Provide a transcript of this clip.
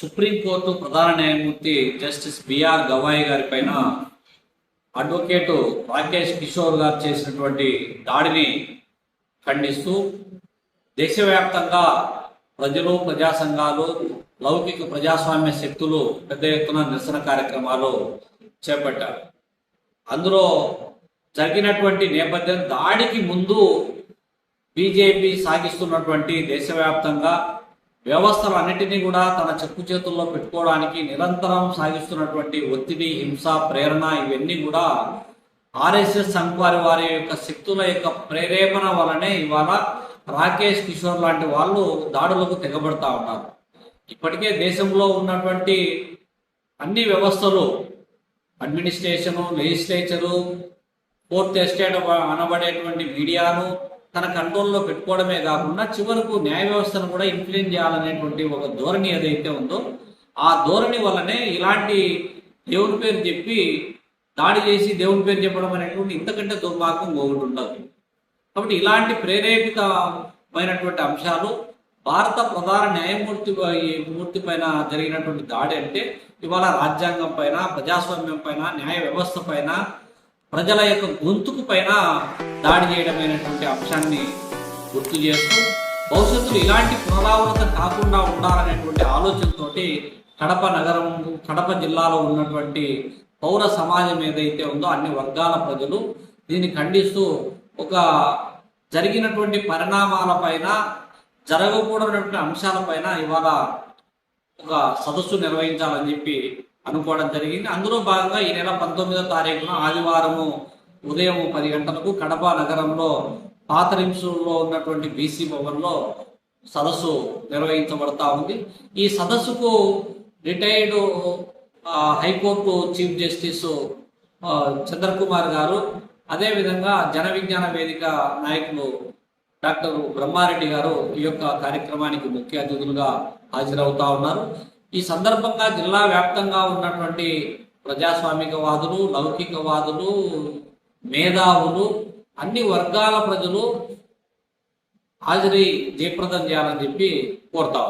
Supreme court ప్రధాన న్యాయమూర్తి justice BR Gavai గారి పైన అడ్వకేటు రాకేష్ కిషోర్ గారు చేసినటువంటి దాడిని ఖండిస్తూ దేశవ్యాప్తంగా ప్రజలు ప్రజా సంఘాలు లౌకిక ప్రజాస్వామ్య శక్తులు పెద్ద ఎత్తున నిరసన కార్యక్రమాలు చేపట్టారు. అందులో జరిగినటువంటి నేపథ్యం దాడికి ముందు బీజేపీ సాగిస్తున్నటువంటి దేశవ్యాప్తంగా వ్యవస్థలన్నిటినీ కూడా తన చెక్కు చేతుల్లో పెట్టుకోవడానికి నిరంతరం సాగిస్తున్నటువంటి ఒత్తిడి హింస ప్రేరణ ఇవన్నీ కూడా ఆర్ఎస్ఎస్ సంఘవారి వారి యొక్క శక్తుల యొక్క ప్రేరేపణ వలనే ఇవాళ రాకేష్ కిషోర్ లాంటి వాళ్ళు దాడులకు తెగబడతా ఉన్నారు. ఇప్పటికే దేశంలో ఉన్నటువంటి అన్ని వ్యవస్థలు అడ్మినిస్ట్రేషను లెజిస్లేచరు ఫోర్త్ ఎస్టేట్ అనబడేటువంటి మీడియాను తన కంట్రోల్లో పెట్టుకోవడమే కాకుండా చివరకు న్యాయ వ్యవస్థను కూడా ఇన్ఫ్లుయెన్స్ చేయాలనేటువంటి ఒక ధోరణి ఏదైతే ఉందో ఆ ధోరణి వల్లనే ఇలాంటి దేవుని పేరు చెప్పి దాడి చేసి దేవుని పేరు చెప్పడం అనేటువంటి ఇంతకంటే దుర్మార్గం ఒకటి ఉండదు. కాబట్టి ఇలాంటి ప్రేరేపితమైనటువంటి అంశాలు భారత ప్రధాన న్యాయమూర్తి మూర్తి పైన జరిగినటువంటి దాడి అంటే ఇవాళ రాజ్యాంగం పైన ప్రజాస్వామ్యం పైన న్యాయ వ్యవస్థ పైన ప్రజల యొక్క గొంతుకు పైన దాడి చేయడమైనటువంటి అంశాన్ని గుర్తు చేస్తూ భవిష్యత్తులో ఇలాంటి పునరావృతం కాకుండా ఉండాలనేటువంటి ఆలోచనతోటి కడప నగరం కడప జిల్లాలో ఉన్నటువంటి పౌర సమాజం ఏదైతే ఉందో అన్ని వర్గాల ప్రజలు దీన్ని ఖండిస్తూ ఒక జరిగినటువంటి పరిణామాలపైన జరగకూడనటువంటి అంశాలపైన ఇవాళ ఒక సదస్సు నిర్వహించాలని చెప్పి అనుకోవడం జరిగింది. అందులో భాగంగా ఈ నెల పంతొమ్మిదో తారీఖున ఆదివారము ఉదయం పది గంటలకు కడప నగరంలో పాత రిమ్స్లో ఉన్నటువంటి బీసీ భవన్లో సదస్సు నిర్వహించబడతా ఉంది. ఈ సదస్సుకు retired high court chief justice Chandrakumar గారు అదేవిధంగా జన విజ్ఞాన వేదిక నాయకులు డాక్టర్ బ్రహ్మారెడ్డి గారు ఈ యొక్క కార్యక్రమానికి ముఖ్య అతిథులుగా హాజరవుతా ఉన్నారు. ఈ సందర్భంగా జిల్లా వ్యాప్తంగా ఉన్నటువంటి ప్రజాస్వామికవాదులు లౌకికవాదులు మేధావులు అన్ని వర్గాల ప్రజలు హాజరై జయప్రదం చేయాలని చెప్పి కోరుతా